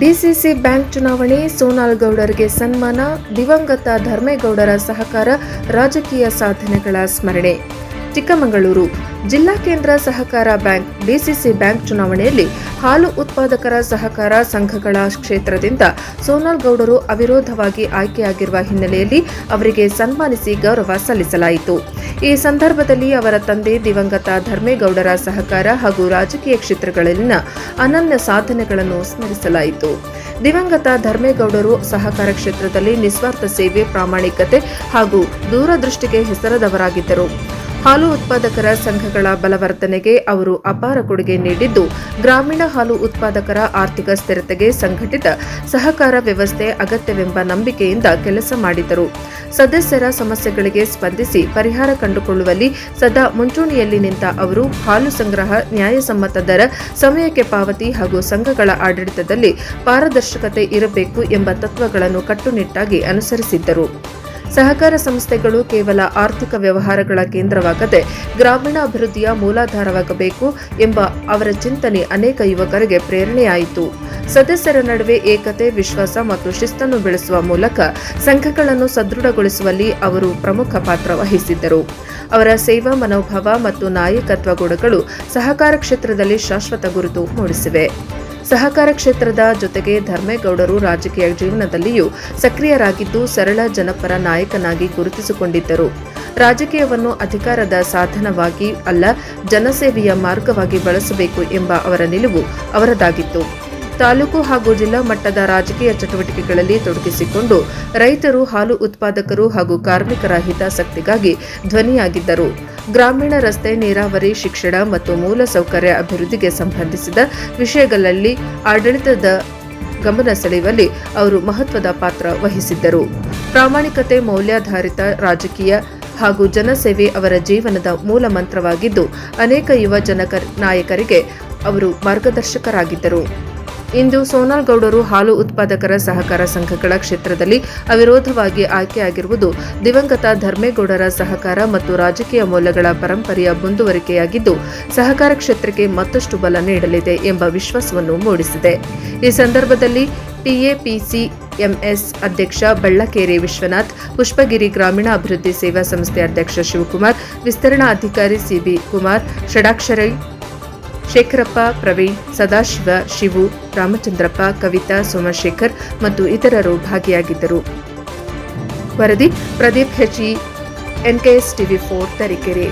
DCC bank ಚುನಾವಣೆ ಸೋನಾಲ್ ಗೌಡರಿಗೆ ಸನ್ಮಾನ ದಿವಂಗತ ಧರ್ಮೇಗೌಡರ ಸಹಕಾರ ರಾಜಕೀಯ ಸಾಧನೆಗಳ ಸ್ಮರಣೆ. ಚಿಕ್ಕಮಗಳೂರು. ಜಿಲ್ಲಾ ಕೇಂದ್ರ ಸಹಕಾರ ಬ್ಯಾಂಕ್, ಡಿಸಿಸಿ ಬ್ಯಾಂಕ್ ಚುನಾವಣೆಯಲ್ಲಿ ಹಾಲು ಉತ್ಪಾದಕರ ಸಹಕಾರ ಸಂಘಗಳ ಕ್ಷೇತ್ರದಿಂದ ಸೋನಾಲ್ ಗೌಡರು ಅವಿರೋಧವಾಗಿ ಆಯ್ಕೆಯಾಗಿರುವ ಹಿನ್ನೆಲೆಯಲ್ಲಿ ಅವರಿಗೆ ಸನ್ಮಾನಿಸಿ ಗೌರವ ಸಲ್ಲಿಸಲಾಯಿತು. ಈ ಸಂದರ್ಭದಲ್ಲಿ ಅವರ ತಂದೆ ದಿವಂಗತ ಧರ್ಮೇಗೌಡರ ಸಹಕಾರ ಹಾಗೂ ರಾಜಕೀಯ ಕ್ಷೇತ್ರಗಳಲ್ಲಿನ ಅನನ್ಯ ಸಾಧನೆಗಳನ್ನು ಸ್ಮರಿಸಲಾಯಿತು. ದಿವಂಗತ ಧರ್ಮೇಗೌಡರು ಸಹಕಾರ ಕ್ಷೇತ್ರದಲ್ಲಿ ನಿಸ್ವಾರ್ಥ ಸೇವೆ, ಪ್ರಾಮಾಣಿಕತೆ ಹಾಗೂ ದೂರದೃಷ್ಟಿಗೆ ಹೆಸರಾದವರಾಗಿದ್ದರು ಹಾಲು ಉತ್ಪಾದಕರ ಸಂಘಗಳ ಬಲವರ್ಧನೆಗೆ ಅವರು ಅಪಾರ ಕೊಡುಗೆ ನೀಡಿದ್ದು, ಗ್ರಾಮೀಣ ಹಾಲು ಉತ್ಪಾದಕರ ಆರ್ಥಿಕ ಸ್ಥಿರತೆಗೆ ಸಂಘಟಿತ ಸಹಕಾರ ವ್ಯವಸ್ಥೆ ಅಗತ್ಯವೆಂಬ ನಂಬಿಕೆಯಿಂದ ಕೆಲಸ ಮಾಡಿದರು. ಸದಸ್ಯರ ಸಮಸ್ಯೆಗಳಿಗೆ ಸ್ಪಂದಿಸಿ ಪರಿಹಾರ ಕಂಡುಕೊಳ್ಳುವಲ್ಲಿ ಸದಾ ಮುಂಚೂಣಿಯಲ್ಲಿ ನಿಂತ ಅವರು ಹಾಲು ಸಂಗ್ರಹ, ನ್ಯಾಯಸಮ್ಮತ ದರ, ಸಮಯಕ್ಕೆ ಪಾವತಿ ಹಾಗೂ ಸಂಘಗಳ ಆಡಳಿತದಲ್ಲಿ ಪಾರದರ್ಶಕತೆ ಇರಬೇಕು ಎಂಬ ತತ್ವಗಳನ್ನು ಕಟ್ಟುನಿಟ್ಟಾಗಿ ಅನುಸರಿಸಿದ್ದರು. ಸಹಕಾರ ಸಂಸ್ಥೆಗಳು ಕೇವಲ ಆರ್ಥಿಕ ವ್ಯವಹಾರಗಳ ಕೇಂದ್ರವಾಗದೆ ಗ್ರಾಮೀಣ ಅಭಿವೃದ್ಧಿಯ ಮೂಲಾಧಾರವಾಗಬೇಕು ಎಂಬ ಅವರ ಚಿಂತನೆ ಅನೇಕ ಯುವಕರಿಗೆ ಪ್ರೇರಣೆಯಾಯಿತು. ಸದಸ್ಯರ ನಡುವೆ ಏಕತೆ, ವಿಶ್ವಾಸ ಮತ್ತು ಶಿಸ್ತನ್ನು ಬೆಳೆಸುವ ಮೂಲಕ ಸಂಘಗಳನ್ನು ಸದೃಢಗೊಳಿಸುವಲ್ಲಿ ಅವರು ಪ್ರಮುಖ ಪಾತ್ರ ವಹಿಸಿದ್ದರು. ಅವರ ಸೇವಾ ಮನೋಭಾವ ಮತ್ತು ನಾಯಕತ್ವ ಗುಣಗಳು ಸಹಕಾರ ಕ್ಷೇತ್ರದಲ್ಲಿ ಶಾಶ್ವತ ಗುರುತು ಮೂಡಿಸಿವೆ. ಸಹಕಾರ ಕ್ಷೇತ್ರದ ಜೊತೆಗೆ ಧರ್ಮೇಗೌಡರು ರಾಜಕೀಯ ಜೀವನದಲ್ಲಿಯೂ ಸಕ್ರಿಯರಾಗಿದ್ದು ಸರಳ ಜನಪರ ನಾಯಕನಾಗಿ ಗುರುತಿಸಿಕೊಂಡಿದ್ದರು. ರಾಜಕೀಯವನ್ನು ಅಧಿಕಾರದ ಸಾಧನವಾಗಿ ಅಲ್ಲ, ಜನಸೇವೆಯ ಮಾರ್ಗವಾಗಿ ಬಳಸಬೇಕು ಎಂಬ ಅವರ ನಿಲುವು ಅವರದಾಗಿತ್ತು. ತಾಲೂಕು ಹಾಗೂ ಜಿಲ್ಲಾ ಮಟ್ಟದ ರಾಜಕೀಯ ಚಟುವಟಿಕೆಗಳಲ್ಲಿ ತೊಡಗಿಸಿಕೊಂಡು ರೈತರು, ಹಾಲು ಉತ್ಪಾದಕರು ಹಾಗೂ ಕಾರ್ಮಿಕರ ಹಿತಾಸಕ್ತಿಗಾಗಿ ಧ್ವನಿಯಾಗಿದ್ದರು. ಗ್ರಾಮೀಣ ರಸ್ತೆ, ನೀರಾವರಿ, ಶಿಕ್ಷಣ ಮತ್ತು ಮೂಲಸೌಕರ್ಯ ಅಭಿವೃದ್ಧಿಗೆ ಸಂಬಂಧಿಸಿದ ವಿಷಯಗಳಲ್ಲಿ ಆಡಳಿತದ ಗಮನ ಸೆಳೆಯುವಲ್ಲಿ ಅವರು ಮಹತ್ವದ ಪಾತ್ರ ವಹಿಸಿದ್ದರು. ಪ್ರಾಮಾಣಿಕತೆ, ಮೌಲ್ಯಾಧಾರಿತ ರಾಜಕೀಯ ಹಾಗೂ ಜನಸೇವೆ ಅವರ ಜೀವನದ ಮೂಲ ಮಂತ್ರವಾಗಿದ್ದು, ಅನೇಕ ಯುವ ಜನಕ ನಾಯಕರಿಗೆ ಅವರು ಮಾರ್ಗದರ್ಶಕರಾಗಿದ್ದರು. ಇಂದು ಸೋನಾಲ್ ಗೌಡರು ಹಾಲು ಉತ್ಪಾದಕರ ಸಹಕಾರ ಸಂಘಗಳ ಕ್ಷೇತ್ರದಲ್ಲಿ ಅವಿರೋಧವಾಗಿ ಆಯ್ಕೆಯಾಗಿರುವುದು ದಿವಂಗತ ಧರ್ಮೇಗೌಡರ ಸಹಕಾರ ಮತ್ತು ರಾಜಕೀಯ ಮೌಲ್ಯಗಳ ಪರಂಪರೆಯ ಮುಂದುವರಿಕೆಯಾಗಿದ್ದು, ಸಹಕಾರ ಕ್ಷೇತ್ರಕ್ಕೆ ಮತ್ತಷ್ಟು ಬಲ ನೀಡಲಿದೆ ಎಂಬ ವಿಶ್ವಾಸವನ್ನು ಮೂಡಿಸಿದೆ. ಈ ಸಂದರ್ಭದಲ್ಲಿ ಟಿಎಪಿಸಿ ಎಂಎಸ್ ಅಧ್ಯಕ್ಷ ಬಳ್ಳಕೇರಿ ವಿಶ್ವನಾಥ್, ಪುಷ್ಪಗಿರಿ ಗ್ರಾಮೀಣ ಅಭಿವೃದ್ಧಿ ಸೇವಾ ಸಂಸ್ಥೆ ಅಧ್ಯಕ್ಷ ಶಿವಕುಮಾರ್, ವಿಸ್ತರಣಾ ಅಧಿಕಾರಿ ಸಿಬಿ ಕುಮಾರ್, ಷಡಾಕ್ಷರೈ ಶೇಖರಪ್ಪ, ಪ್ರವೀಣ್, ಸದಾಶಿವ, ಶಿವು, ರಾಮಚಂದ್ರಪ್ಪ, ಕವಿತಾ, ಸೋಮಶೇಖರ್ ಮತ್ತು ಇತರರು ಭಾಗಿಯಾಗಿದ್ದರು. ವರದಿ Pradeep ಹೆಚಿ NKS TV four Tarikere.